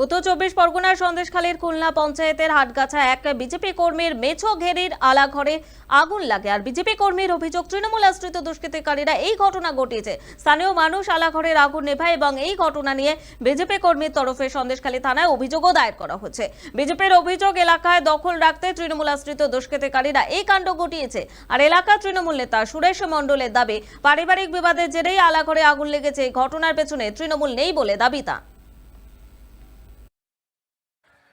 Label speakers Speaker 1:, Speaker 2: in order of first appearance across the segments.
Speaker 1: উত্তর চব্বিশ পরগনার সন্দেশখালীর খুলনা পঞ্চায়েতের হাটগাছা এক বিজেপি কর্মীর মেছো ঘেরির আলাঘরে আগুন লাগে। আর বিজেপি কর্মীর অভিযোগ, তৃণমূল আশ্রিত দুষ্কৃতিকারীরা এই ঘটনা ঘটিয়েছে। স্থানীয় মানুষ আলাঘরের আগুন নেভায় এবং এই ঘটনা নিয়ে বিজেপি কর্মীর তরফে সন্দেশখালী থানায় অভিযোগও দায়ের করা হচ্ছে। বিজেপির অভিযোগ, এলাকায় দখল রাখতে তৃণমূল আশ্রিত দুষ্কৃতিকারীরা এই কাণ্ড ঘটিয়েছে। আর এলাকার তৃণমূল নেতা সুরেশ মণ্ডলের দাবি, পারিবারিক বিবাদের জেরেই আলাঘরে আগুন লেগেছে। এই ঘটনার পেছনে তৃণমূল নেই বলে দাবি তা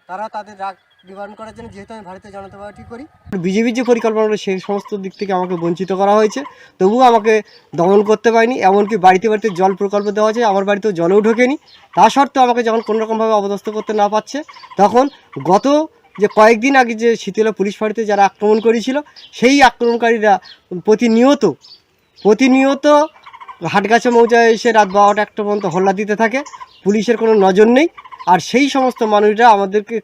Speaker 2: তারা তাদের রাগ নিবারণ করার জন্য, যেহেতু আমি ভারতীয় জনতা পার্টি করি।
Speaker 3: বিজেপির যে পরিকল্পনা সেই সমস্ত দিক থেকে আমাকে বঞ্চিত করা হয়েছে। তবুও আমাকে দমন করতে পারিনি, এমনকি বাড়িতে বাড়িতে জল প্রকল্প দেওয়া হয়েছে আমার বাড়িতেও জলেও ঢোকেনি। তা সত্ত্বেও আমাকে যখন কোনোরকমভাবে অবদস্ত করতে না পারছে, তখন গত যে কয়েকদিন আগে যে শীতলা পুলিশ ফাঁড়িতে যারা আক্রমণ করেছিল, সেই আক্রমণকারীরা প্রতিনিয়ত প্রতিনিয়ত হাটগাছা মৌজায় এসে রাত বারোটা, একটা পর্যন্ত হল্লা দিতে থাকে। পুলিশের কোনো নজর নেই। আর সেই সমস্ত মানুষরা আমাদেরকে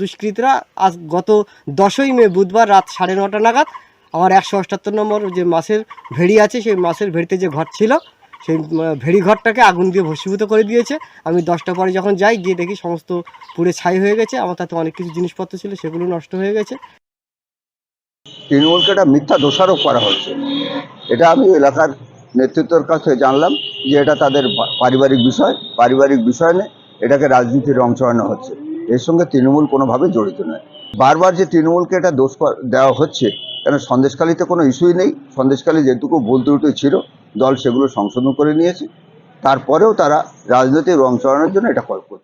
Speaker 3: দুষ্কৃতীরা আজ গত দশই মে বুধবার রাত সাড়ে নটা নাগাদ আমার একশো অষ্টাত্তর নম্বর যে মাছের ভেড়ি আছে, সেই মাছের ভেড়িতে যে ঘর ছিল, সেই ভেড়ি ঘরটাকে আগুন দিয়ে ভস্মীভূত করে দিয়েছে। আমি দশটা পরে যখন যাই, গিয়ে দেখি সমস্ত পুড়ে ছাই হয়ে গেছে, আমার তাতে অনেক কিছু জিনিসপত্র ছিল, সেগুলো নষ্ট হয়ে গেছে।
Speaker 4: তৃণমূলকে একটা মিথ্যা দোষারোপ করা হচ্ছে। এটা আমি এলাকার নেতৃত্বের কাছে জানলাম যে এটা তাদের পারিবারিক বিষয়। পারিবারিক বিষয় নিয়ে এটাকে রাজনীতির রং চড়ানো হচ্ছে। এর সঙ্গে তৃণমূল কোনোভাবে জড়িত নয়। বারবার যে তৃণমূলকে এটা দোষ দেওয়া হচ্ছে, কেন সন্দেশকালীতে কোনো ইস্যুই নেই। সন্দেশকালী যেটুকু ভুল ত্রুটি ছিল, দল সেগুলো সংশোধন করে নিয়েছে। তারপরেও তারা রাজনৈতিক রং চড়ানোর জন্য এটা কল করছে।